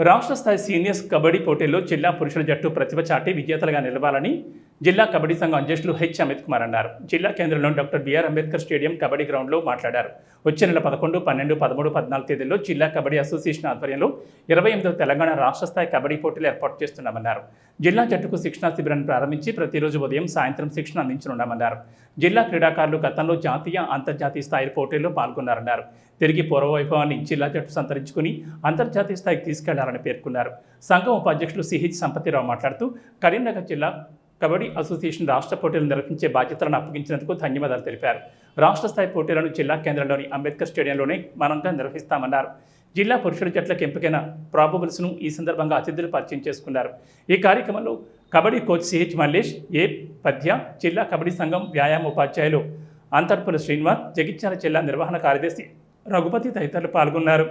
రాష్ట్ర స్థాయి సీనియర్స్ కబడ్డీ పోటీల్లో జిల్లా పురుషుల జట్టు ప్రతిభ చాటి విజేతలుగా నిలవాలని జిల్లా కబడ్డీ సంఘం అధ్యక్షులు హెచ్ అమిత్ కుమార్ అన్నారు. జిల్లా కేంద్రంలో doctor B R Ambedkar stadium kabaddi గ్రౌండ్లో మాట్లాడారు. వచ్చే నెల పదకొండు పన్నెండు పదమూడు పద్నాలుగు తేదీల్లో జిల్లా కబడ్డీ అసోసియేషన్ ఆధ్వర్యంలో ఇరవై ఎనిమిదవ తెలంగాణ రాష్ట్ర స్థాయి కబడ్డీ పోటీలు ఏర్పాటు చేస్తున్నామన్నారు. జిల్లా జట్టుకు శిక్షణా శిబిరాన్ని ప్రారంభించి ప్రతిరోజు ఉదయం సాయంత్రం శిక్షణ అందించనున్నామన్నారు. జిల్లా క్రీడాకారులు గతంలో జాతీయ అంతర్జాతీయ స్థాయి పోటీల్లో పాల్గొన్నారన్నారు. తిరిగి పూర్వవైభవాన్ని జిల్లా జట్టు సంతరించుకుని అంతర్జాతీయ స్థాయికి తీసుకెళ్ళాలని పేర్కొన్నారు. సంఘం ఉపాధ్యక్షులు సిహెచ్ సంపతిరావు మాట్లాడుతూ కరీంనగర్ జిల్లా కబడ్డీ అసోసియేషన్ రాష్ట్ర పోటీలను నిర్వహించే బాధ్యతలను అప్పగించినందుకు ధన్యవాదాలు తెలిపారు. రాష్ట్ర స్థాయి పోటీలను జిల్లా కేంద్రంలోని అంబేద్కర్ స్టేడియంలోనే మనంగా నిర్వహిస్తామన్నారు. జిల్లా పురుషుల జట్లకు ఎంపికైన ప్రాబబుల్స్ను ఈ సందర్భంగా అతిథులు పరిచయం చేసుకున్నారు. ఈ కార్యక్రమంలో kabaddi coach C H Mallesh ఏ పద్య జిల్లా కబడ్డీ సంఘం వ్యాయామ ఉపాధ్యాయులు అంతర్పుల శ్రీనివాస్ జగిత్యాల జిల్లా నిర్వహణ కార్యదర్శి రఘుపతి తదితరులు పాల్గొన్నారు.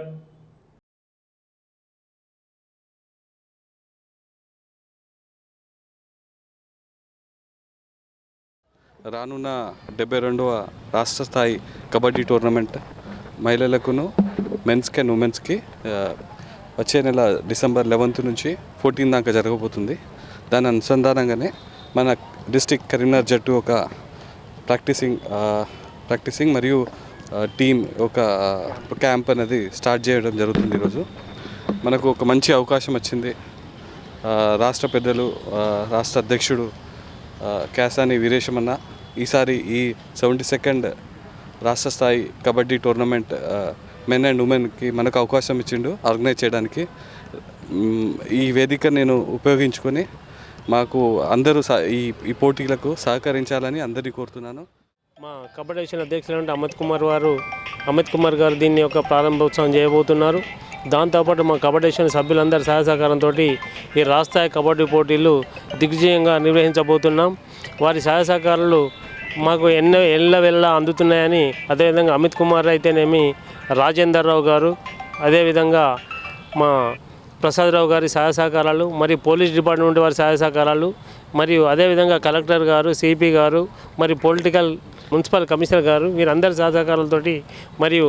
రానున్న డెబ్బై రెండవ రాష్ట్ర స్థాయి కబడ్డీ టోర్నమెంట్ మహిళలకును మెన్స్కి అండ్ ఉమెన్స్కి వచ్చే నెల డిసెంబర్ లెవెన్త్ నుంచి ఫోర్టీన్ దాకా జరగబోతుంది. దాని అనుసంధానంగానే మన డిస్టిక్ కరీంనగర్ జట్టు ఒక ప్రాక్టీసింగ్ ప్రాక్టీసింగ్ మరియు టీం ఒక క్యాంప్ అనేది స్టార్ట్ చేయడం జరుగుతుంది ఈరోజు. మనకు ఒక మంచి అవకాశం వచ్చింది. రాష్ట్ర పెద్దలు రాష్ట్ర అధ్యక్షుడు కేసాని వీరేశమన్న ఈసారి ఈ సెవెంటీ సెకండ్ రాష్ట్ర స్థాయి కబడ్డీ టోర్నమెంట్ మెన్ అండ్ ఉమెన్కి మనకు అవకాశం ఇచ్చిండు ఆర్గనైజ్ చేయడానికి. ఈ వేదిక నేను ఉపయోగించుకొని మాకు అందరూ సహ- ఈ ఈ పోటీలకు సహకరించాలని అందరినీ కోరుతున్నాను. మా కబడ్డీ అసోసియేషన్ అధ్యక్షులు అమిత్ కుమార్ వారు అమిత్ కుమార్ గారు దీన్ని యొక్క ప్రారంభోత్సవం చేయబోతున్నారు. దాంతోపాటు మా కబడ్డీషన్ సభ్యులందరి సహాయ సహకారంతో ఈ రాష్ట్రస్థాయి కబడ్డీ పోటీలు దిగ్విజయంగా నిర్వహించబోతున్నాం. వారి సహాయ సహకారాలు మాకు ఎన్నో ఎల్ల వెళ్ళ అందుతున్నాయని అదేవిధంగా అమిత్ కుమార్ అయితేనేమి రాజేందర్ రావు గారు అదేవిధంగా మా ప్రసాదరావు గారి సహాయ సహకారాలు మరియు పోలీస్ డిపార్ట్మెంట్ వారి సహాయ సహకారాలు మరియు అదేవిధంగా కలెక్టర్ గారు సిపి గారు మరియు పొలిటికల్ మున్సిపల్ కమిషనర్ గారు వీరందరి సహాయ సహకారాలతోటి మరియు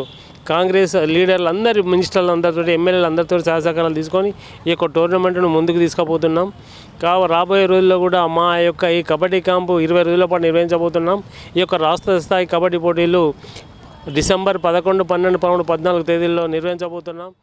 కాంగ్రెస్ లీడర్లు అందరి మినిస్టర్లు అందరితో ఎమ్మెల్యేలు అందరితో సహసహకారాలు తీసుకొని ఈ యొక్క టోర్నమెంట్ను ముందుకు తీసుకుపోతున్నాం. కావ రాబోయే రోజుల్లో కూడా మా యొక్క ఈ కబడ్డీ క్యాంపు ఇరవై రోజుల పాటు నిర్వహించబోతున్నాం. ఈ యొక్క రాష్ట్ర స్థాయి కబడ్డీ పోటీలు డిసెంబర్ పదకొండు పన్నెండు పదమూడు పద్నాలుగు తేదీల్లో నిర్వహించబోతున్నాం.